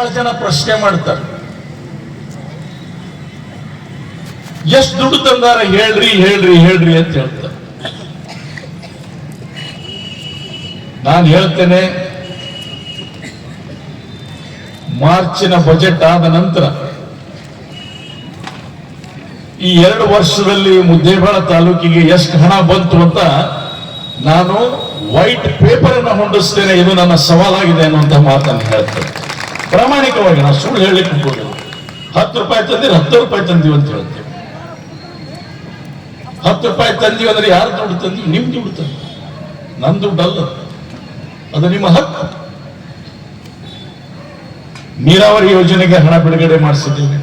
ಬಹಳ ಜನ ಪ್ರಶ್ನೆ ಮಾಡ್ತಾರೆ. ಎಷ್ಟು ದುಡ್ಡು ತಂದಾರ ಹೇಳ್ರಿ ಹೇಳ್ರಿ ಹೇಳ್ರಿ ಅಂತ ಹೇಳ್ತಾರೆ. ನಾನು ಹೇಳ್ತೇನೆ, ಮಾರ್ಚಿನ ಬಜೆಟ್ ಆದ ನಂತರ ಈ ಎರಡು ವರ್ಷದಲ್ಲಿ ಮುದ್ದೇಬಾಳ ತಾಲೂಕಿಗೆ ಎಷ್ಟು ಹಣ ಬಂತು ಅಂತ ನಾನು ವೈಟ್ ಪೇಪರ್ ಅನ್ನು ಹೊಂದಿಸ್ತೇನೆ, ಇದು ನನ್ನ ಸವಾಲಾಗಿದೆ ಅನ್ನುವಂತಹ ಮಾತನ್ನು ಹೇಳ್ತೇನೆ. ಪ್ರಾಮಾಣಿಕವಾಗಿ ನಾವು ಸುಳ್ಳು ಹೇಳಲಿಕ್ಕೆ ಹೋಗಿಲ್ಲ ಹತ್ತು ರೂಪಾಯಿ ತಂದಿರಿ ಹತ್ತು ರೂಪಾಯಿ ತಂದೀವಿ ಅಂತ ಹೇಳ್ತೇವೆ ಹತ್ತು ರೂಪಾಯಿ ತಂದೀವಿ ಅಂದ್ರೆ ಯಾರು ದುಡ್ಡು ತಂದೀವಿ? ನಿಮ್ ದುಡ್ಡು ತಂದಿ ನನ್ ದುಡ್ಡು ಅಲ್ಲ ಅದು ನಿಮ್ಮ ಹಕ್ಕು. ನೀರಾವರಿ ಯೋಜನೆಗೆ ಹಣ ಬಿಡುಗಡೆ ಮಾಡಿಸಿದ್ದೀವಿ.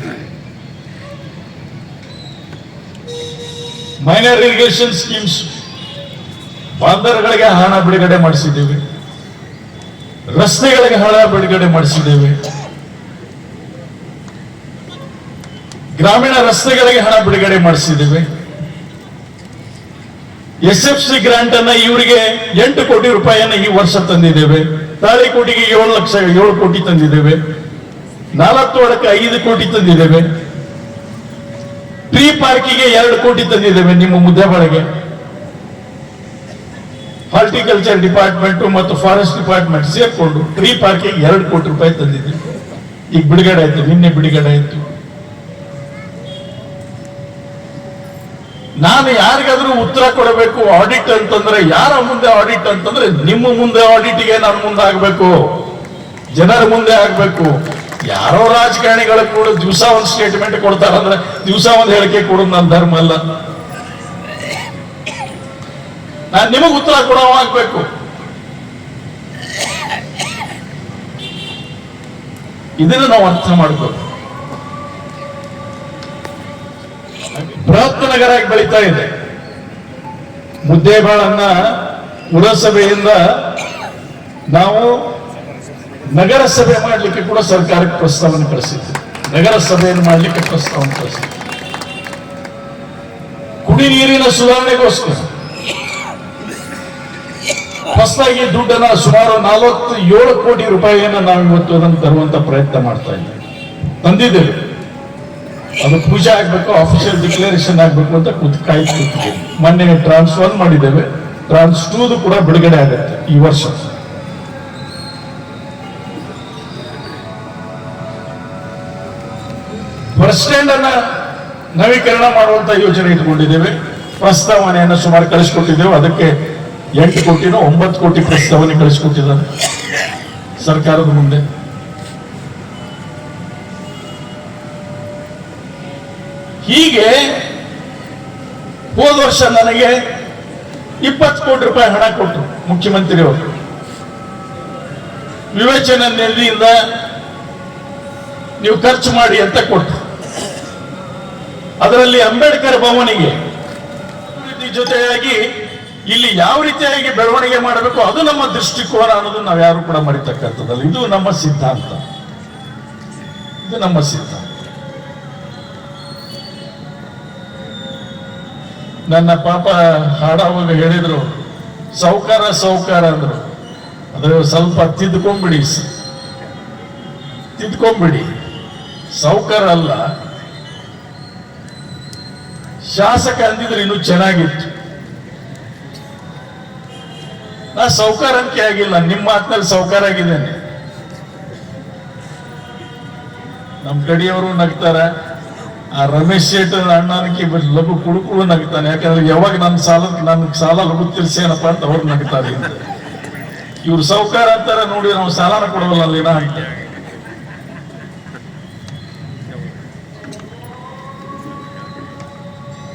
ಮೈನರ್ ಇರಿಗೇಷನ್ ಸ್ಕೀಮ್ಸ್ ಬಾಂದರ್ಗಳಿಗೆ ಹಣ ಬಿಡುಗಡೆ ಮಾಡಿಸಿದ್ದೇವೆ. ರಸ್ತೆಗಳಿಗೆ ಹಣ ಬಿಡುಗಡೆ ಮಾಡಿಸಿದ್ದೇವೆ. ಗ್ರಾಮೀಣ ರಸ್ತೆಗಳಿಗೆ ಹಣ ಬಿಡುಗಡೆ ಮಾಡಿಸಿದ್ದೇವೆ. ಎಸ್ ಎಫ್ ಸಿ ಗ್ರಾಂಟ್ ಅನ್ನ ಇವರಿಗೆ ಎಂಟು ಕೋಟಿ ರೂಪಾಯಿಯನ್ನ ಈ ವರ್ಷ ತಂದಿದ್ದೇವೆ. ತಾಳಿಕೋಟಿಗೆ ಏಳು ಲಕ್ಷ, ಏಳು ಕೋಟಿ ತಂದಿದ್ದೇವೆ. ನಾಲ್ಕು ಒಳಕ್ಕೆ ಐದು ಕೋಟಿ ತಂದಿದ್ದೇವೆ. ಟ್ರೀ ಪಾರ್ಕಿಗೆ ಎರಡು ಕೋಟಿ ತಂದಿದ್ದೇವೆ ನಿಮ್ಮ ಮುದ್ದೆಬಾಳಿಗೆ ಹಾರ್ಟಿಕಲ್ಚರ್ ಡಿಪಾರ್ಟ್ಮೆಂಟ್ ಮತ್ತು ಫಾರೆಸ್ಟ್ ಡಿಪಾರ್ಟ್ಮೆಂಟ್ ಸೇರ್ಕೊಂಡು ಟ್ರೀ ಪಾರ್ಕಿಂಗ್ ಎರಡು ಕೋಟಿ ರೂಪಾಯಿ ತಂದಿದ್ವಿ. ಈಗ ಬಿಡುಗಡೆ ಆಯ್ತು, ನಿನ್ನೆ ಬಿಡುಗಡೆ ಆಯ್ತು. ನಾನು ಯಾರಿಗಾದ್ರೂ ಉತ್ತರ ಕೊಡಬೇಕು ಆಡಿಟ್ ಅಂತಂದ್ರೆ ಯಾರ ಮುಂದೆ ಆಡಿಟ್ ಅಂತಂದ್ರೆ ನಿಮ್ಮ ಮುಂದೆ ಆಡಿಟ್ಗೆ ನನ್ನ ಮುಂದೆ ಆಗ್ಬೇಕು ಜನರ ಮುಂದೆ ಆಗ್ಬೇಕು. ಯಾರೋ ರಾಜಕಾರಣಿಗಳ ಕೂಡ ದಿವಸ ಒಂದು ಸ್ಟೇಟ್ಮೆಂಟ್ ಕೊಡ್ತಾರಂದ್ರೆ ದಿವಸ ಒಂದು ಹೇಳಿಕೆ ಕೊಡೋದು ನನ್ನ ಧರ್ಮ ಅಲ್ಲ. ನಾನು ನಿಮಗೆ ಉತ್ತರ ಕೊಡೋ ಆಗ್ಬೇಕು ಇದನ್ನು ನಾವು ಅರ್ಥ ಮಾಡ್ಬೇಕು ಬೃಹತ್ ನಗರ ಬೆಳೀತಾ ಇದೆ. ಮುದ್ದೇಬಾಳನ್ನ ಪುರಸಭೆಯಿಂದ ನಾವು ನಗರ ಸಭೆ ಮಾಡಲಿಕ್ಕೆ ಕೂಡ ಸರ್ಕಾರಕ್ಕೆ ಪ್ರಸ್ತಾವನೆ ಕಳಿಸಿದ್ವಿ. ನಗರ ಸಭೆಯನ್ನು ಮಾಡಲಿಕ್ಕೆ ಪ್ರಸ್ತಾವನೆ ಕಳಿಸಿದ್ವಿ. ಕುಡಿ ನೀರಿನ ಸುಧಾರಣೆಗೋಸ್ಕರ. ಹೊಸದಾಗಿ ದುಡ್ಡನ್ನ ಸುಮಾರು ನಲವತ್ತು ಏಳು ಕೋಟಿ ರೂಪಾಯಿಯನ್ನ ನಾವು ಇವತ್ತು ಅದನ್ನು ತರುವಂತ ಪ್ರಯತ್ನ ಮಾಡ್ತಾ ಇದ್ದೀವಿ. ತಂದಿದ್ದೇವೆ. ಅದು ಪೂಜೆ ಆಗ್ಬೇಕು ಆಫಿಷಿಯಲ್ ಡಿಕ್ಲರೇಷನ್ ಆಗ್ಬೇಕು ಅಂತ ಕೂತ್ ಕಾಯ್ತಿದ್ದೀವಿ ಮೊನ್ನೆ ಟ್ರಾನ್ಸ್ ಒನ್ ಮಾಡಿದ್ದೇವೆ. ಟ್ರಾನ್ಸ್ ಟೂದು ಕೂಡ ಬಿಡುಗಡೆ ಆಗುತ್ತೆ ಈ ವರ್ಷ. ಬಸ್ ಸ್ಟ್ಯಾಂಡ್ ಅನ್ನ ನವೀಕರಣ ಮಾಡುವಂತ ಯೋಜನೆ ಇಟ್ಕೊಂಡಿದ್ದೇವೆ. ಪ್ರಸ್ತಾವನೆಯನ್ನು ಸುಮಾರು ಕಳಿಸ್ಕೊಟ್ಟಿದ್ದೇವೆ. ಅದಕ್ಕೆ ಎಂಟು ಕೋಟಿನೋ ಒಂಬತ್ತು ಕೋಟಿ ಪ್ರಸ್ತಾವನೆ ಕಳಿಸ್ಕೊಟ್ಟಿದ್ದಾರೆ ಸರ್ಕಾರದ ಮುಂದೆ. ಹೀಗೆ ಹೋದ ವರ್ಷ ನನಗೆ ಇಪ್ಪತ್ತು ಕೋಟಿ ರೂಪಾಯಿ ಹಣ ಕೊಟ್ಟರು ಮುಖ್ಯಮಂತ್ರಿಯವರು. ವಿವೇಚನ ನಿಧಿಯಿಂದ ನೀವು ಖರ್ಚು ಮಾಡಿ ಅಂತ ಕೊಟ್ಟರು ಅದರಲ್ಲಿ ಅಂಬೇಡ್ಕರ್ ಭವನಿಗೆ ಜೊತೆಯಾಗಿ ಇಲ್ಲಿ ಯಾವ ರೀತಿಯಾಗಿ ಬೆಳವಣಿಗೆ ಮಾಡಬೇಕು ಅದು ನಮ್ಮ ದೃಷ್ಟಿಕೋನ ಅನ್ನೋದು ನಾವು ಯಾರು ಕೂಡ ಮರಿತಕ್ಕಂಥದ್ದಲ್ಲ ಇದು ನಮ್ಮ ಸಿದ್ಧಾಂತ. ಇದು ನಮ್ಮ ಸಿದ್ಧಾಂತ. ನನ್ನ ಪಾಪ ಹಾಡಾವಾಗ ಹೇಳಿದ್ರು, ಸೌಕಾರ ಸೌಕಾರ ಅಂದ್ರು. ಅದು ಸ್ವಲ್ಪ ತಿದ್ಕೊಂಬಿಡಿ. ತಿದ್ಕೊಂಬಿಡಿ. ಸೌಕಾರ ಅಲ್ಲ. ಶಾಸಕ ಅಂದಿದ್ರೆ ಇನ್ನೂ ಚೆನ್ನಾಗಿತ್ತು. ನಾ ಸೌಕಾರ ಅಂಕೆ ಆಗಿಲ್ಲ, ನಿಮ್ಮ ಮಾತಿನಲ್ಲಿ ಸೌಕಾರ ಆಗಿದ್ದೇನೆ ನಮ್ಮ ಕಡೆಯವರು ನಗ್ತಾರ, ಆ ರಮೇಶ್ ಶೇಟ್ ಅಣ್ಣನಿಗೆ ಲಘು ಕುಡುಕುಳು ನಗ್ತಾನೆ, ಯಾಕಂದ್ರೆ ಯಾವಾಗ ನನ್ನ ಸಾಲ ನನ್ನ ಸಾಲ ಲಘು ತಿಳಿಸೇನಪ್ಪ ಅಂತ ಅವ್ರು ನಗ್ತಾರೆ. ಇವ್ರು ಸೌಕಾರ ಅಂತಾರ ನೋಡಿ, ನಾವು ಸಾಲನ ಕೊಡೋಲ್ಲ ಅಲ್ಲಿ, ನಾ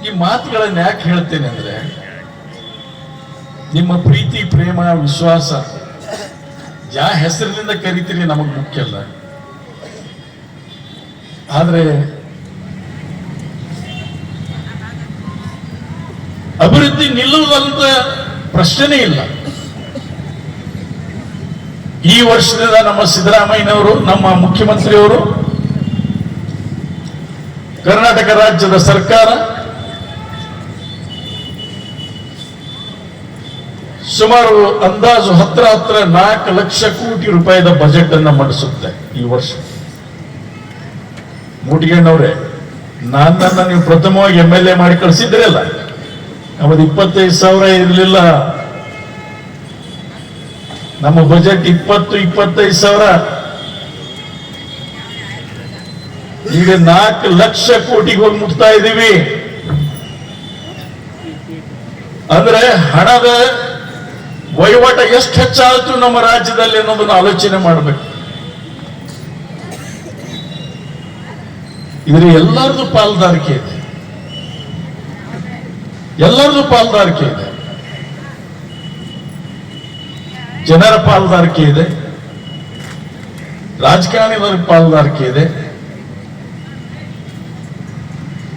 ಈ ಮಾತುಗಳನ್ನ ಯಾಕೆ ಹೇಳ್ತೇನೆ ಅಂದ್ರೆ ನಿಮ್ಮ ಪ್ರೀತಿ, ಪ್ರೇಮ, ವಿಶ್ವಾಸ, ಯಾ ಹೆಸರಿನಿಂದ ಕರಿತೀರಿ ನಮಗ್ ಮುಖ್ಯ ಅಲ್ಲ. ಆದ್ರೆ, ಅಭಿವೃದ್ಧಿ ನಿಲ್ಲುವುದಂತ ಪ್ರಶ್ನೆ ಇಲ್ಲ. ಈ ವರ್ಷದಿಂದ ನಮ್ಮ ಸಿದ್ದರಾಮಯ್ಯನವರು, ನಮ್ಮ ಮುಖ್ಯಮಂತ್ರಿಯವರು, ಕರ್ನಾಟಕ ರಾಜ್ಯದ ಸರ್ಕಾರ ಸುಮಾರು ಅಂದಾಜು ಹತ್ರ ಹತ್ರ ನಾಲ್ಕು ಲಕ್ಷ ಕೋಟಿ ರೂಪಾಯಿದ ಬಜೆಟ್ ಅನ್ನ ಮಂಡಿಸುತ್ತೆ ಈ ವರ್ಷ. ಮುಟ್ಗಣ್ಣವ್ರೆ ನನ್ನನ್ನ ನೀವು ಪ್ರಥಮವಾಗಿ ಎಂ ಎಲ್ ಎ ಮಾಡಿ ಕಳಿಸಿದ್ರಲ್ಲ ಅವತ್ತು ಇಪ್ಪತ್ತೈದು ಸಾವಿರ ಇರಲಿಲ್ಲ. ನಮ್ಮ ಬಜೆಟ್ ಇಪ್ಪತ್ತು, ಇಪ್ಪತ್ತೈದು ಸಾವಿರ. ಈಗ ನಾಲ್ಕು ಲಕ್ಷ ಕೋಟಿಗೆ ಹೋಗಿ ಮುಟ್ತಾ ಇದ್ದೀವಿ ಅಂದ್ರೆ ಹಣದ ವಹಿವಾಟ ಎಷ್ಟು ಹೆಚ್ಚಾಯ್ತು ನಮ್ಮ ರಾಜ್ಯದಲ್ಲಿ ಅನ್ನೋದನ್ನ ಆಲೋಚನೆ ಮಾಡಬೇಕು. ಇದ್ರ ಎಲ್ಲರದು ಪಾಲ್ದಾರಿಕೆ ಇದೆ. ಎಲ್ಲರದು ಪಾಲ್ದಾರಿಕೆ ಇದೆ. ಜನರ ಪಾಲ್ದಾರಿಕೆ ಇದೆ. ರಾಜಕಾರಣಿಗಳ ಪಾಲ್ದಾರಿಕೆ ಇದೆ.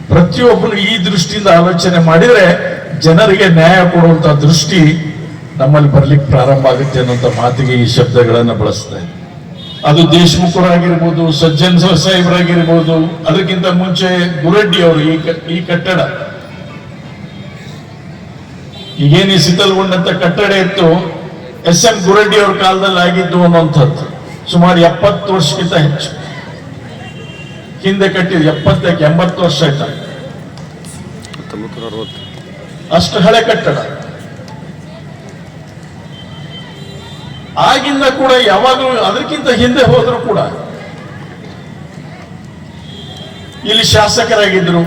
ಪ್ರತಿಯೊಬ್ಬರು ಈ ದೃಷ್ಟಿಯಿಂದ ಆಲೋಚನೆ ಮಾಡಿದ್ರೆ ಜನರಿಗೆ ನ್ಯಾಯ ಕೊಡುವಂತ ದೃಷ್ಟಿ ನಮ್ಮಲ್ಲಿ ಬರ್ಲಿಕ್ಕೆ ಪ್ರಾರಂಭ ಆಗುತ್ತೆ ಅನ್ನೋಂಥ ಮಾತಿಗೆ ಈ ಶಬ್ದಗಳನ್ನು ಬಳಸ್ತಾ ಅದು ದೇಶಮುಖರಾಗಿರ್ಬೋದು, ಸಜ್ಜನ್ ಸಾಹೇಬರಾಗಿರ್ಬೋದು, ಅದಕ್ಕಿಂತ ಮುಂಚೆ ಗುರಡ್ಡಿ ಅವರು ಈ ಈ ಕಟ್ಟಡ. ಈಗೇನು ಶಿಥಲಗೊಂಡಂತ ಕಟ್ಟಡ ಇತ್ತು, ಎಸ್ ಎಂ ಗುರಡ್ಡಿ ಅವ್ರ ಕಾಲದಲ್ಲಿ ಆಗಿದ್ದು ಅನ್ನುವಂಥದ್ದು. ಸುಮಾರು ಎಪ್ಪತ್ತು ವರ್ಷಕ್ಕಿಂತ ಹೆಚ್ಚು. ಹಿಂದೆ ಕಟ್ಟಿದ ಎಪ್ಪತ್ತಕ್ಕೆ ಎಂಬತ್ತು ವರ್ಷ ಆಯ್ತಾ? ಅಷ್ಟು ಹಳೆ ಕಟ್ಟಡ. ಆಗಿಂದ ಕೂಡ ಯಾವಾಗಲೂ ಅದಕ್ಕಿಂತ ಹಿಂದೆ ಹೋದರೂ ಕೂಡ ಇಲ್ಲಿ ಶಾಸಕರಾಗಿದ್ರು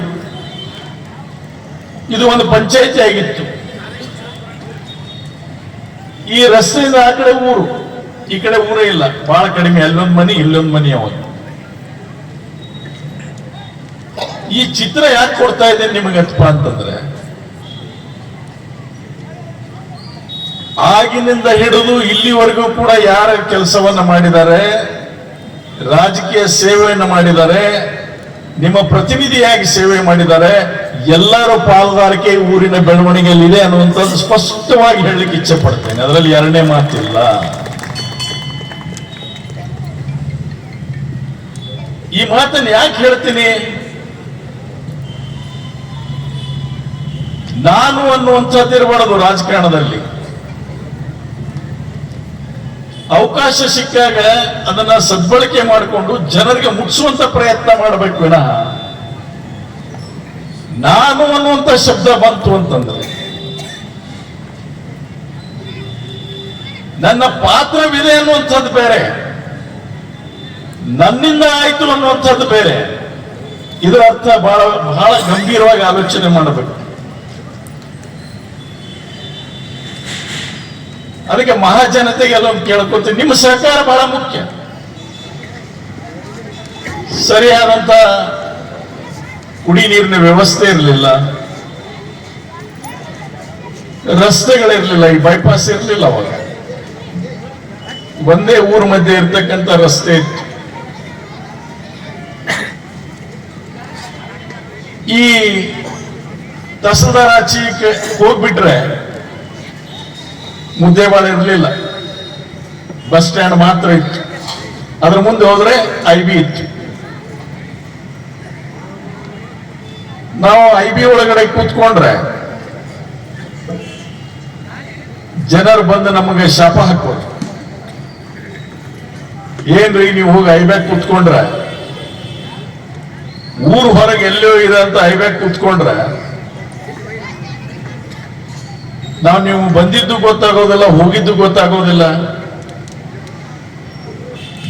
ಇದು ಒಂದು ಪಂಚಾಯತಿ ಆಗಿತ್ತು. ಈ ರಸ್ತೆಯಿಂದ ಆ ಕಡೆ ಊರು, ಈ ಕಡೆ ಊರೇ ಇಲ್ಲ. ಬಹಳ ಕಡಿಮೆ, ಅಲ್ಲೊಂದು ಮನೆ, ಇಲ್ಲೊಂದು ಮನೆ ಅವನು ಈ ಚಿತ್ರ ಯಾಕೆ ಕೊಡ್ತಾ ಇದ್ದೇನೆ ನಿಮಗತ್ತಪ್ಪ ಅಂತಂದ್ರೆ ಆಗಿನಿಂದ ಹಿಡಿದು ಇಲ್ಲಿವರೆಗೂ ಕೂಡ ಯಾರ ಕೆಲಸವನ್ನ ಮಾಡಿದ್ದಾರೆ? ರಾಜಕೀಯ ಸೇವೆಯನ್ನು ಮಾಡಿದ್ದಾರೆ. ನಿಮ್ಮ ಪ್ರತಿನಿಧಿಯಾಗಿ ಸೇವೆ ಮಾಡಿದ್ದಾರೆ? ಎಲ್ಲರ ಪಾಲುದಾರಿಕೆ ಊರಿನ ಬೆಳವಣಿಗೆಯಲ್ಲಿ ಇದೆ ಅನ್ನುವಂಥದ್ದು ಸ್ಪಷ್ಟವಾಗಿ ಹೇಳಲಿಕ್ಕೆ ಇಚ್ಛೆ ಪಡ್ತೇನೆ ಅದರಲ್ಲಿ ಎರಡನೇ ಮಾತಿಲ್ಲ. ಈ ಮಾತನ್ನು ಯಾಕೆ ಹೇಳ್ತೀನಿ? ನಾನು ಅನ್ನುವಂಥದ್ದು ಇರಬಾರದು ರಾಜಕಾರಣದಲ್ಲಿ. ಅವಕಾಶ ಸಿಕ್ಕಾಗ ಅದನ್ನ ಸದ್ಬಳಕೆ ಮಾಡಿಕೊಂಡು ಜನರಿಗೆ ಮುಟ್ಟಿಸುವಂತ ಪ್ರಯತ್ನ ಮಾಡಬೇಕು ವಿನಃ. ನಾನು ಅನ್ನುವಂತ ಶಬ್ದ ಬಂತು ಅಂತಂದ್ರೆ, ನನ್ನ ಪಾತ್ರವಿದೆ ಅನ್ನುವಂಥದ್ದು ಬೇರೆ, ನನ್ನಿಂದ ಆಯ್ತು ಅನ್ನುವಂಥದ್ದು ಬೇರೆ. ಇದರ ಅರ್ಥ ಬಹಳ ಬಹಳ ಗಂಭೀರವಾಗಿ ಆಲೋಚನೆ ಮಾಡಬೇಕು. ಅದಕ್ಕೆ ಮಹಾಜನತೆಗೆ ಎಲ್ಲೊಂದು ಕೇಳ್ಕೊತೀನಿ ನಿಮ್ಮ ಸಹಕಾರ ಬಹಳ ಮುಖ್ಯ. ಸರಿಯಾದಂತ ಕುಡಿ ನೀರಿನ ವ್ಯವಸ್ಥೆ ಇರಲಿಲ್ಲ. ರಸ್ತೆಗಳಿರಲಿಲ್ಲ, ಈ ಬೈಪಾಸ್ ಇರಲಿಲ್ಲ ಅವಾಗ. ಒಂದೇ ಊರ ಮಧ್ಯೆ ಇರ್ತಕ್ಕಂಥ ರಸ್ತೆ ಇತ್ತು. ಈ ಕ- ಹೋಗ್ಬಿಟ್ರೆ ಮುದ್ದೇಬಾಳ ಇರಲಿಲ್ಲ. ಬಸ್ ಸ್ಟ್ಯಾಂಡ್ ಮಾತ್ರ ಇತ್ತು. ಅದ್ರ ಮುಂದೆ ಹೋದ್ರೆ ಐ ಬಿ ಇತ್ತು. ನಾವು ಐ ಬಿ ಒಳಗಡೆ ಕೂತ್ಕೊಂಡ್ರೆ ಜನರು ಬಂದು ನಮಗೆ ಶಾಪ ಹಾಕೋದು ಏನ್ರಿ ನೀವು ಹೋಗಿ ಐಬ್ಯಾಗ್ ಕೂತ್ಕೊಂಡ್ರೆ? ಊರು ಹೊರಗೆ ಎಲ್ಲೋ ಇದೆ ಅಂತ ಐಬ್ಯಾಗ್ ಕೂತ್ಕೊಂಡ್ರೆ ನಾವು ನೀವು ಬಂದಿದ್ದು ಗೊತ್ತಾಗೋದಿಲ್ಲ, ಹೋಗಿದ್ದು ಗೊತ್ತಾಗೋದಿಲ್ಲ.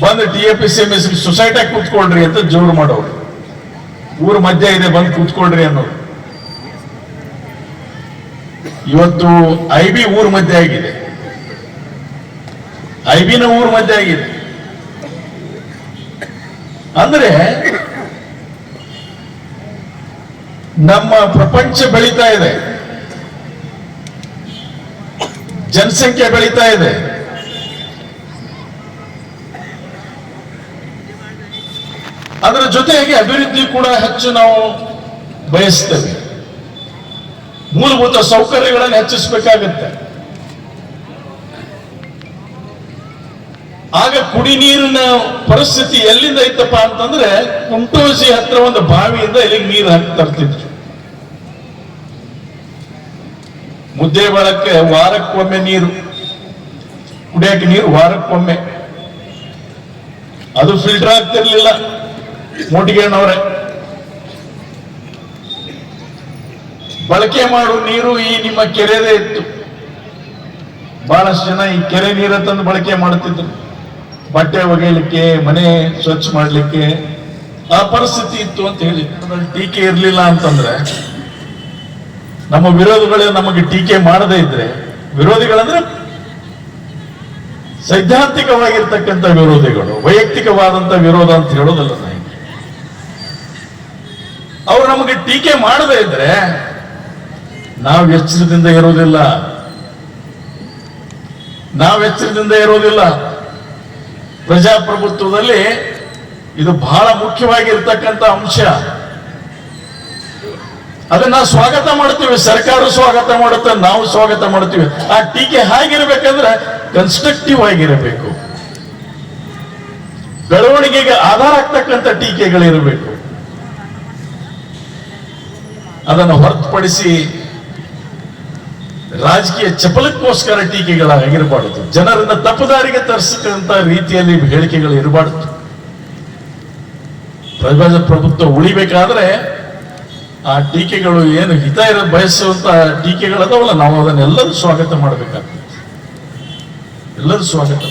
ಬಂದು T A P C M S ಸೊಸೈಟಿಯಾಗಿ ಕೂತ್ಕೊಳ್ರಿ ಅಂತ ಜೋರು ಮಾಡೋರು. ಊರ ಮಧ್ಯ ಇದೆ, ಬಂದು ಕೂತ್ಕೊಳ್ರಿ ಅನ್ನೋರು. ಇವತ್ತು ಐ ಬಿ ಊರ ಮಧ್ಯೆ ಆಗಿದೆ. ಐ ಬಿನ ಊರ ಮಧ್ಯೆ ಆಗಿದೆ. ಅಂದ್ರೆ ನಮ್ಮ ಪ್ರಪಂಚ ಬೆಳೀತಾ ಇದೆ. ಜನಸಂಖ್ಯೆ ಬೆಳೀತಾ ಇದೆ. ಅದರ ಜೊತೆಗೆ ಅಭಿವೃದ್ಧಿ ಕೂಡ ಹೆಚ್ಚು ನಾವು ಬಯಸ್ತೇವೆ. ಮೂಲಭೂತ ಸೌಕರ್ಯಗಳನ್ನು ಹೆಚ್ಚಿಸಬೇಕಾಗುತ್ತೆ. ಆಗ ಕುಡಿ ನೀರಿನ ಪರಿಸ್ಥಿತಿ ಎಲ್ಲಿಂದ ಇತ್ತಪ್ಪ ಅಂತಂದ್ರೆ ಕುಂಟೋಸಿ ಹತ್ರ ಒಂದು ಬಾವಿಯಿಂದ ಇಲ್ಲಿಗೆ ನೀರು ಹಾಕಿ ತರ್ತಿದ್ರು. ಮುದ್ದೆ ಬಳಕೆ ವಾರಕ್ಕೊಮ್ಮೆ ನೀರು. ಕುಡಿಯಕ್ಕೆ ನೀರು ವಾರಕ್ಕೊಮ್ಮೆ. ಅದು ಫಿಲ್ಟರ್ ಆಗ್ತಿರ್ಲಿಲ್ಲ. ಮೋಟಿಗೆಣ್ಣವರೇ. ಬಳಕೆ ಮಾಡು ನೀರು ಈ ನಿಮ್ಮ ಕೆರೆದೇ ಇತ್ತು. ಬಹಳಷ್ಟು ಜನ ಈ ಕೆರೆ ನೀರ ತಂದು ಬಳಕೆ ಮಾಡುತ್ತಿದ್ರು ಬಟ್ಟೆ ಒಗೆಯಲಿಕ್ಕೆ, ಮನೆ ಸ್ವಚ್ಛ ಮಾಡಲಿಕ್ಕೆ ಆ ಪರಿಸ್ಥಿತಿ ಇತ್ತು ಅಂತ ಹೇಳಿ. ಟೀಕೆ ಇರಲಿಲ್ಲ ಅಂತಂದ್ರೆ ನಮ್ಮ ವಿರೋಧಿಗಳು ನಮಗೆ ಟೀಕೆ ಮಾಡದೇ ಇದ್ರೆ ವಿರೋಧಿಗಳಂದ್ರೆ ಸೈದ್ಧಾಂತಿಕವಾಗಿರ್ತಕ್ಕಂಥ ವಿರೋಧಿಗಳು ವೈಯಕ್ತಿಕವಾದಂತ ವಿರೋಧ ಅಂತ ಹೇಳೋದಲ್ಲ ನಾನು ಅವ್ರು ನಮಗೆ ಟೀಕೆ ಮಾಡದೇ ಇದ್ರೆ ನಾವು ಎಚ್ಚರದಿಂದ ಇರೋದಿಲ್ಲ. ನಾವು ಎಚ್ಚರದಿಂದ ಇರೋದಿಲ್ಲ. ಪ್ರಜಾಪ್ರಭುತ್ವದಲ್ಲಿ ಇದು ಬಹಳ ಮುಖ್ಯವಾಗಿರ್ತಕ್ಕಂಥ ಅಂಶ. ಅದನ್ನ ಸ್ವಾಗತ ಮಾಡ್ತೀವಿ ಸರ್ಕಾರ ಸ್ವಾಗತ ಮಾಡುತ್ತೆ, ನಾವು ಸ್ವಾಗತ ಮಾಡ್ತೀವಿ ಆ ಟೀಕೆ ಹೇಗಿರ್ಬೇಕಂದ್ರೆ ಕನ್ಸ್ಟ್ರಕ್ಟಿವ್ ಆಗಿರಬೇಕು. ಬೆಳವಣಿಗೆಗೆ ಆಧಾರ ಆಗ್ತಕ್ಕಂಥ ಟೀಕೆಗಳಿರಬೇಕು. ಅದನ್ನು ಹೊರತುಪಡಿಸಿ ರಾಜಕೀಯ ಚಪಲಕ್ಕೋಸ್ಕರ ಟೀಕೆಗಳಾಗಿರಬಾರದು. ಜನರನ್ನ ತಪ್ಪುದಾರಿಗೆ ತರಿಸತಕ್ಕಂಥ ರೀತಿಯಲ್ಲಿ ಹೇಳಿಕೆಗಳು ಇರಬಾರದು. ಪ್ರಜಾಪ್ರಭುತ್ವ ಉಳಿಬೇಕಾದ್ರೆ ಆ ಟೀಕೆಗಳು ಏನು ಹಿತ ಇರೋ ಬಯಸುವಂತ ಟೀಕೆಗಳದಾವಲ್ಲ ನಾವು ಅದನ್ನೆಲ್ಲರೂ ಸ್ವಾಗತ ಮಾಡಬೇಕಾಗ್ತದೆ. ಎಲ್ಲರೂ ಸ್ವಾಗತ